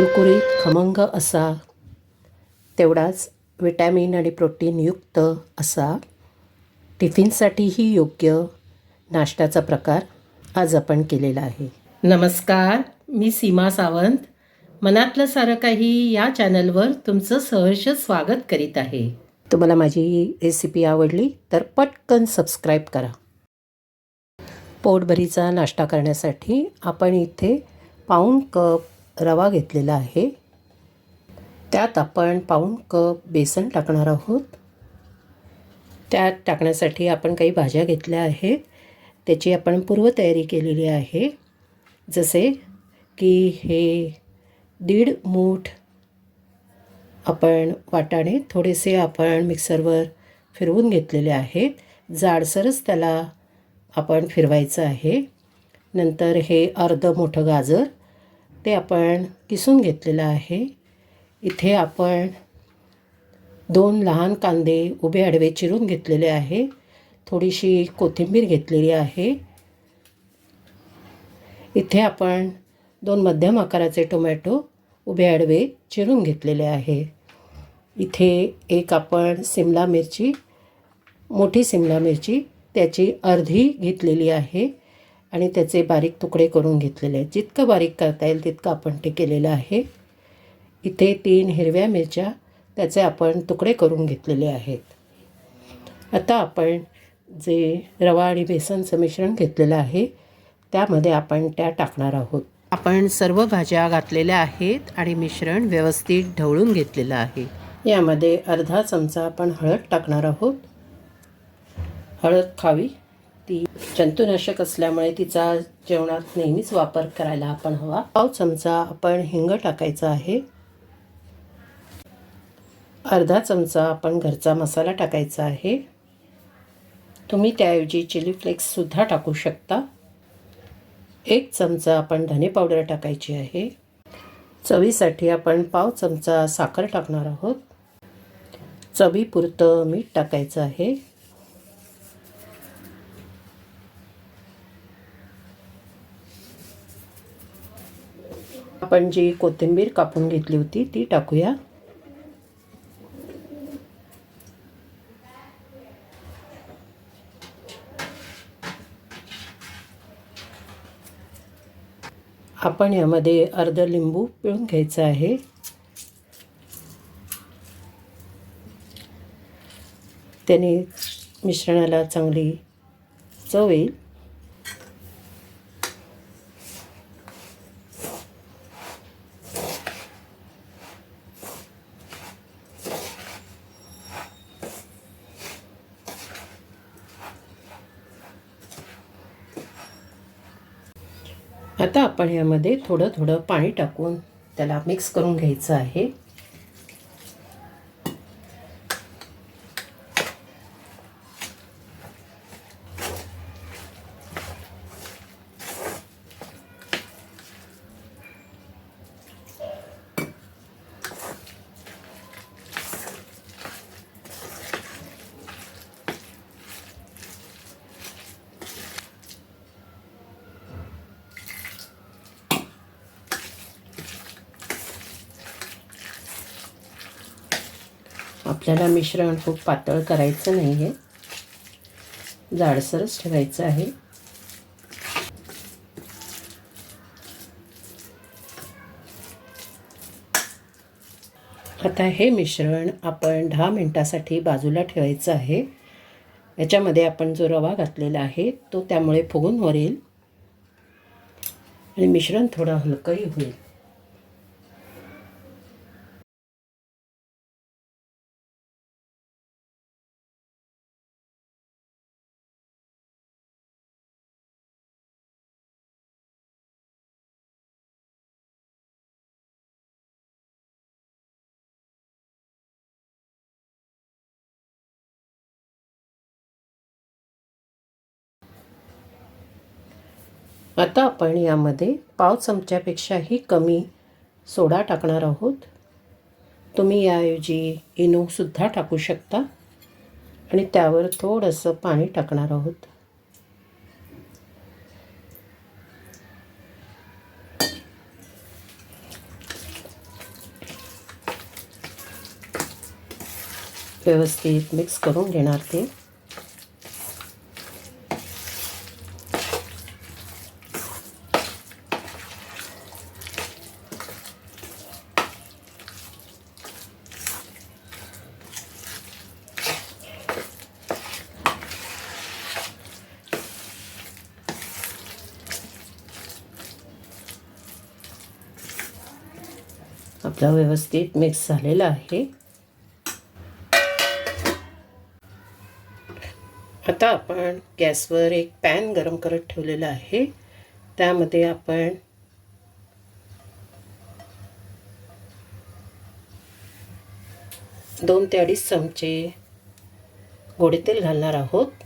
कुरकुरीत खमंग असा. तेवढाच विटॅमिन आणि प्रोटीनयुक्त असा. टिफिनसाठीही योग्य नाश्त्याचा प्रकार आज आपण केलेला आहे. नमस्कार मी सीमा सावंत. मनातलं सारं काही या चॅनलवर तुमचं सहर्ष स्वागत करीत आहे. तुम्हाला माझी रेसिपी आवडली तर पटकन सबस्क्राईब करा. पोटभरीचा नाश्ता करण्यासाठी आपण इथे पाऊण कप रवा घेतलेला आहे. त्यात आपण पाऊण कप बेसन टाकणार आहोत. त्यात टाकण्यासाठी आपण काही भाज्या घेतल्या आहेत. त्याची आपण पूर्वतयारी केलेली आहे. जसे की हे दीड मूठ आपण वाटाणे थोडेसे आपण मिक्सरवर फिरवून घेतलेले आहेत. जाडसरच त्याला आपण फिरवायचं आहे. नंतर हे अर्ध मोठं गाजर ते आपण किसून घेतलेलं आहे. इथे आपण दोन लहान कांदे उभे आडवे चिरून घेतलेले आहे. थोडीशी कोथिंबीर घेतलेली आहे. इथे आपण दोन मध्यम आकाराचे टोमॅटो उभे आडवे चिरून घेतलेले आहे. इथे एक आपण सिमला मिरची मोठी सिमला मिरची त्याची अर्धी घेतलेली आहे. आणि त्याचे बारीक तुकडे करून घेतलेले आहेत. जितकं बारीक करता येईल तितकं आपण ते केलेलं आहे. इथे तीन हिरव्या मिरच्या त्याचे आपण तुकडे करून घेतलेले आहेत. आता आपण जे रवा आणि बेसनचं मिश्रण घेतलेलं आहे त्यामध्ये आपण त्या टाकणार आहोत. आपण सर्व भाज्या घातलेल्या आहेत आणि मिश्रण व्यवस्थित ढवळून घेतलेलं आहे. यामध्ये अर्धा चमचा आपण हळद टाकणार आहोत. हळद खावी. ती जंतुनाशक असल्यामुळे तिचा जेवणात नेहमीच वापर करायला आपण हवा. पाव चमचा आपण हिंग टाकायचा आहे. अर्धा चमचा आपण घरचा मसाला टाकायचा आहे. तुम्ही त्याऐवजी चिली फ्लेक्ससुद्धा टाकू शकता. एक चमचा आपण धने पावडर टाकायची आहे. चवीसाठी आपण पाव चमचा साखर टाकणार आहोत. चवीपुरतं मीठ टाकायचं आहे. आपण जी कोथिंबीर कापून घेतली होती ती टाकूया. आपण यामध्ये अर्ध लिंबू पिळून घ्यायचं आहे. त्याने मिश्रणाला चांगली चव येईल. आता आपण यामध्ये थोडं थोडं पाणी टाकून त्याला मिक्स करून घ्यायचं आहे. आपल्याला मिश्रण खूप पातळ करायचं नाही आहे जाडसरच ठेवायचं आहे. आता हे मिश्रण आपण दहा मिनटासाठी बाजूला ठेवायचं आहे. याच्यामध्ये आपण जो रवा घातलेला आहे तो त्यामुळे फुगून वरेल आणि मिश्रण थोडं हलकंही होईल. आता आपण यामध्ये पाव चमच्यापेक्षाही कमी सोडा टाकणार आहोत. तुम्ही याऐवजी इनोसुद्धा टाकू शकता आणि त्यावर थोडंसं पाणी टाकणार आहोत. व्यवस्थित मिक्स करून घेणार ते. आपला व्यवस्थित मिक्स झालेला आहे. आता आपण गॅसवर एक पॅन गरम करत ठेवलेला आहे. त्यामध्ये आपण दोन ते अडीच चमचे गोडे तेल घालणार आहोत.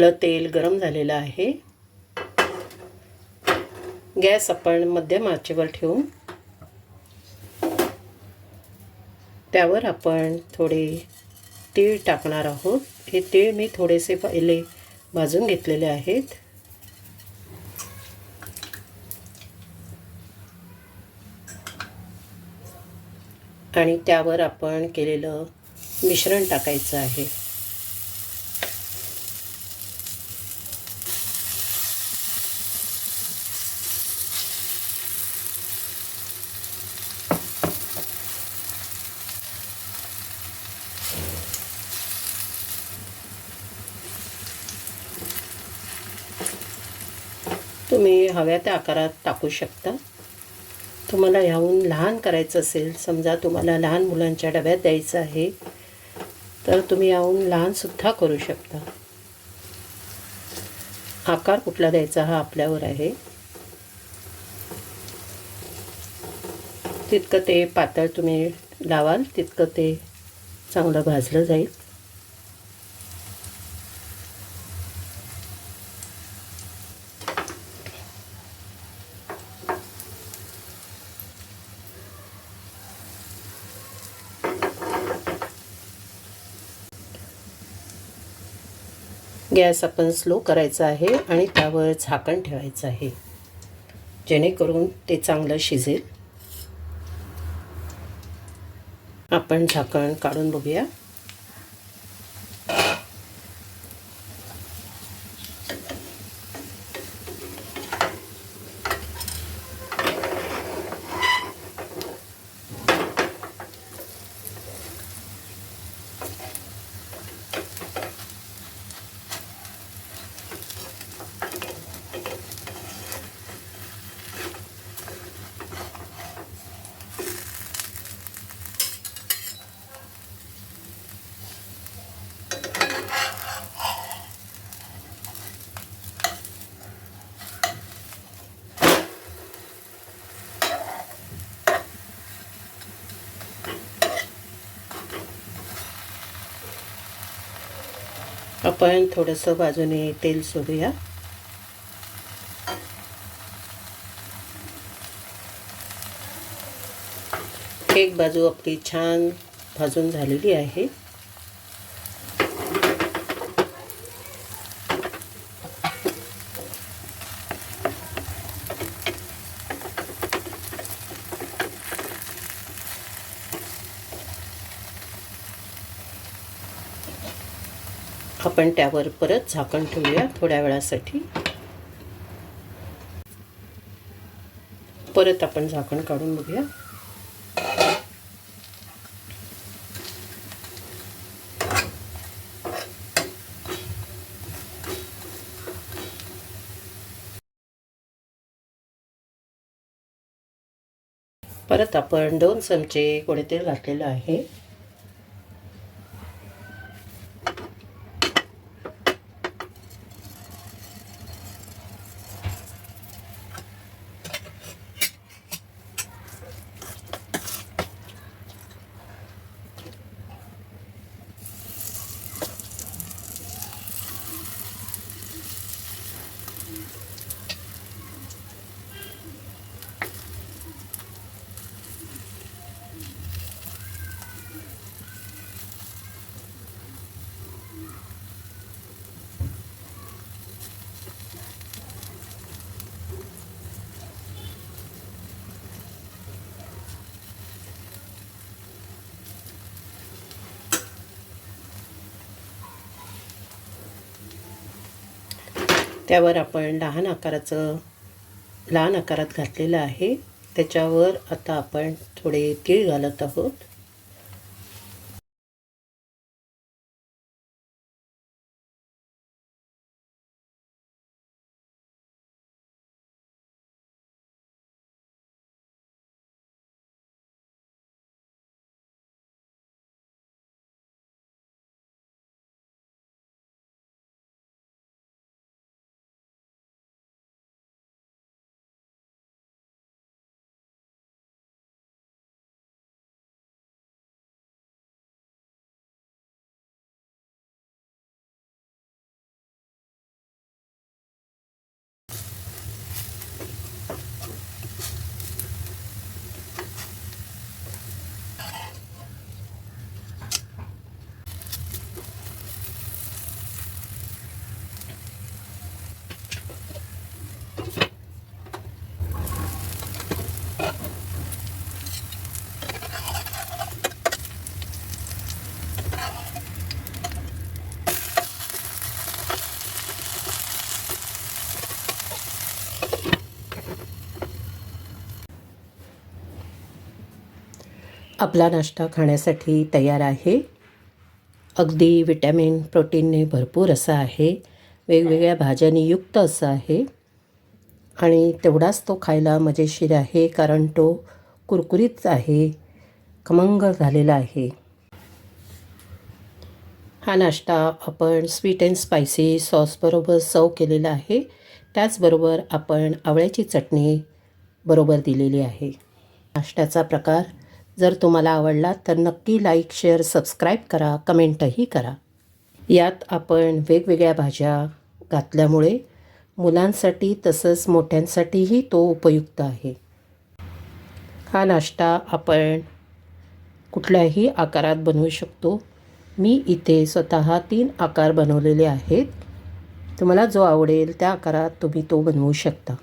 आपलं तेल गरम झालेलं आहे. गॅस आपण मध्यम आचेवर ठेवून त्यावर आपण थोडे तीळ टाकणार आहोत. हे तीळ मी थोडेसे पहिले भाजून घेतलेले आहेत. आणि त्यावर आपण केलेलं मिश्रण टाकायचं आहे. तुम्ही हव्या त्या आकारात टाकू शकता. तुम्हाला ह्याहून लहान करायचं असेल समजा तुम्हाला लहान मुलांच्या डब्यात द्यायचं आहे तर तुम्ही याहून लहानसुद्धा करू शकता. आकार कुठला द्यायचा हा आपल्यावर आहे. तितकं ते पातळ तुम्ही लावाल तितकं ते चांगलं भाजलं जाईल. गॅस आपण स्लो करायचा आहे आणि त्यावर झाकण ठेवायचं आहे. जेणेकरून ते चांगलं शिजेल. आपण झाकण काढून बघूया. आपण थोडंसं बाजूने तेल सोडूया. एक बाजू आपली छान भाजून झालेली आहे. आपण त्यावर परत झाकण ठेवूया थोड्या वेळासाठी. परत आपण झाकण काढून बघूया. परत आपण दोन चमचे गोडे तेल घातलेलं आहे. त्यावर आपण लहान आकाराचं लहान आकारात घातलेलं आहे. त्याच्यावर आता आपण थोडे तीळ घालत आहोत. आपला नाश्ता खाण्यासाठी तयार आहे. अगदी विटॅमिन प्रोटीनने भरपूर असा आहे. वेगवेगळ्या भाज्यांनी युक्त असं आहे. आणि तेवढाच तो खायला मजेशीर आहे कारण तो कुरकुरीत आहे खमंग झालेला आहे. हा नाश्ता आपण स्वीट अँड स्पायसी सॉसबरोबर सर्व केलेला आहे. त्याचबरोबर आपण आवळ्याची चटणी बरोबर दिलेली आहे. नाश्त्याचा प्रकार जर तुम्हाला आवडला तर नक्की लाईक शेअर सबस्क्राईब करा कमेंटही करा. यात आपण वेगवेगळ्या भाज्या घातल्यामुळे मुलांसाठी तसंच मोठ्यांसाठीही तो उपयुक्त आहे. हा नाश्ता आपण कुठल्याही आकारात बनवू शकतो. मी इथे स्वतः तीन आकार बनवलेले आहेत. तुम्हाला जो आवडेल त्या आकारात तुम्ही तो बनवू शकता.